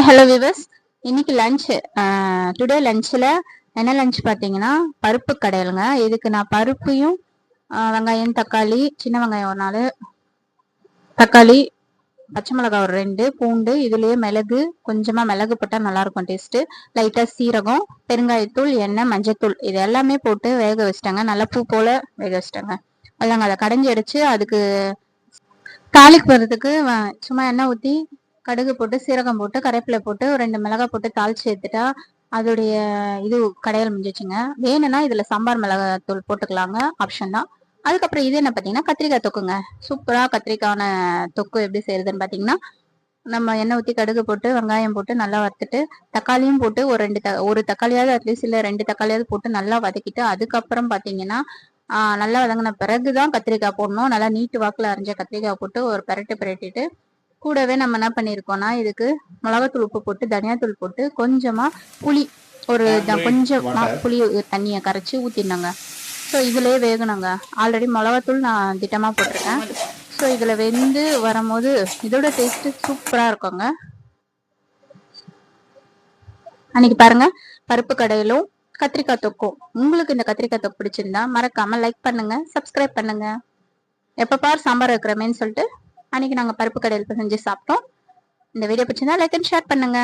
Hi hello விவஸ் இன்னைக்கு lunch today லஞ்சில் என்ன lunch பார்த்தீங்கன்னா பருப்பு கடையிலுங்க. இதுக்கு நான் பருப்பையும் வெங்காயம் தக்காளி சின்ன வெங்காயம் ஒரு நாலு தக்காளி பச்சை மிளகாய் ஒரு ரெண்டு பூண்டு இதுலேயே மிளகு கொஞ்சமாக மிளகு போட்டால் நல்லாயிருக்கும் டேஸ்ட்டு லைட்டாக சீரகம் பெருங்காயத்தூள் எண்ணெய் மஞ்சத்தூள் இது எல்லாமே போட்டு வேக வச்சிட்டாங்க. நல்லா பூ போல் வேக வச்சிட்டாங்க. அதாங்க அதை கடைஞ்சி அடித்து அதுக்கு தாளிக்கு போகிறதுக்கு சும்மா எண்ணெய் ஊற்றி கடுகு போட்டு சீரகம் போட்டு கரைப்பிலை போட்டு ஒரு ரெண்டு மிளகாய் போட்டு தாளிச்சு எடுத்துட்டா அதோடைய இது கடையில் முடிஞ்சிச்சுங்க. வேணும்னா இதுல சாம்பார் மிளகாய் தூள் போட்டுக்கலாங்க ஆப்ஷன் தான். அதுக்கப்புறம் இது என்ன பார்த்தீங்கன்னா கத்திரிக்காய் தொக்குங்க. சூப்பராக கத்திரிக்கான தொக்கு எப்படி செய்யறதுன்னு பார்த்தீங்கன்னா நம்ம எண்ணெய் ஊற்றி கடுகு போட்டு வெங்காயம் போட்டு நல்லா வறுத்துட்டு தக்காளியும் போட்டு ஒரு ரெண்டு த ஒரு தக்காளியாவது அட்லீஸ்ட் இல்லை ரெண்டு தக்காளியாவது போட்டு நல்லா வதக்கிட்டு அதுக்கப்புறம் பார்த்தீங்கன்னா நல்லா வதங்கின பிறகு தான் கத்திரிக்காய் போடணும். நல்லா நீட்டு வாக்கில் அரைஞ்ச கத்திரிக்காய் போட்டு ஒரு பரட்டு பரட்டிட்டு கூடவே நம்ம என்ன பண்ணியிருக்கோம்னா இதுக்கு மிளகாத்தூள் உப்பு போட்டு தனியாத்தூள் போட்டு கொஞ்சமா புளி ஒரு த- கொஞ்சமா புளி தண்ணியை கரைச்சி ஊத்திடணுங்க. ஸோ இதுலயே வேகணுங்க. ஆல்ரெடி மிளகாத்தூள் நான் திட்டமா போட்டிருக்கேன். ஸோ இதுல வெந்து வரும்போது இதோட டேஸ்ட் சூப்பரா இருக்குங்க. அன்னைக்கு பாருங்க பருப்பு கடையிலும் கத்திரிக்காய் தொக்கும். உங்களுக்கு இந்த கத்திரிக்காய் தொக்கு பிடிச்சிருந்தா மறக்காம லைக் பண்ணுங்க சப்ஸ்கிரைப் பண்ணுங்க. எப்ப பார் சாம்பார் வைக்கிறமேன்னு சொல்லிட்டு அன்னைக்கு நாங்க பருப்பு கடையில் செஞ்சு சாப்பிட்டோம். இந்த வீடியோ பிடிச்சிருந்தா லைக் அண்ட் ஷேர் பண்ணுங்க.